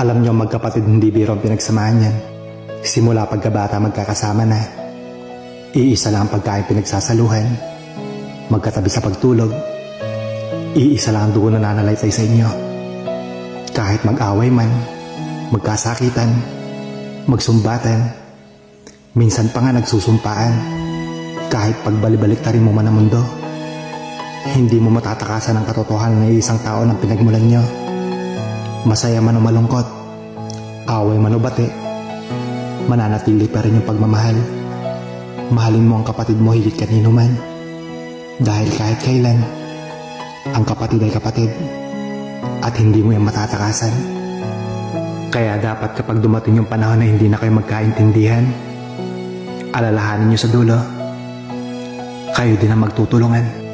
Alam niyo magkapatid hindi biro ang pinagsamahan yan. Simula pagkabata magkakasama na. Iisa lang ang pagkain pinagsasaluhan. Magkatabi sa pagtulog. Iisa lang ang dugo na nanalaysay sa inyo. Kahit mag-away man, magkasakitan, magsumbatan, minsan pa nga nagsusumpaan. Kahit pagbalibalik tarin mo man ang mundo, hindi mo matatakasan ang katotohanan ng isang tao ng pinagmulan nyo. Masaya man o malungkot, away man o bati, mananatili pa rin yung pagmamahal. Mahalin mo ang kapatid mo higit kanino man. Dahil kahit kailan, ang kapatid ay kapatid at hindi mo yung matatakasan. Kaya dapat kapag dumating yung panahon na hindi na kayo magkaintindihan, alalahanin nyo sa dulo, kayo din ang magtutulungan.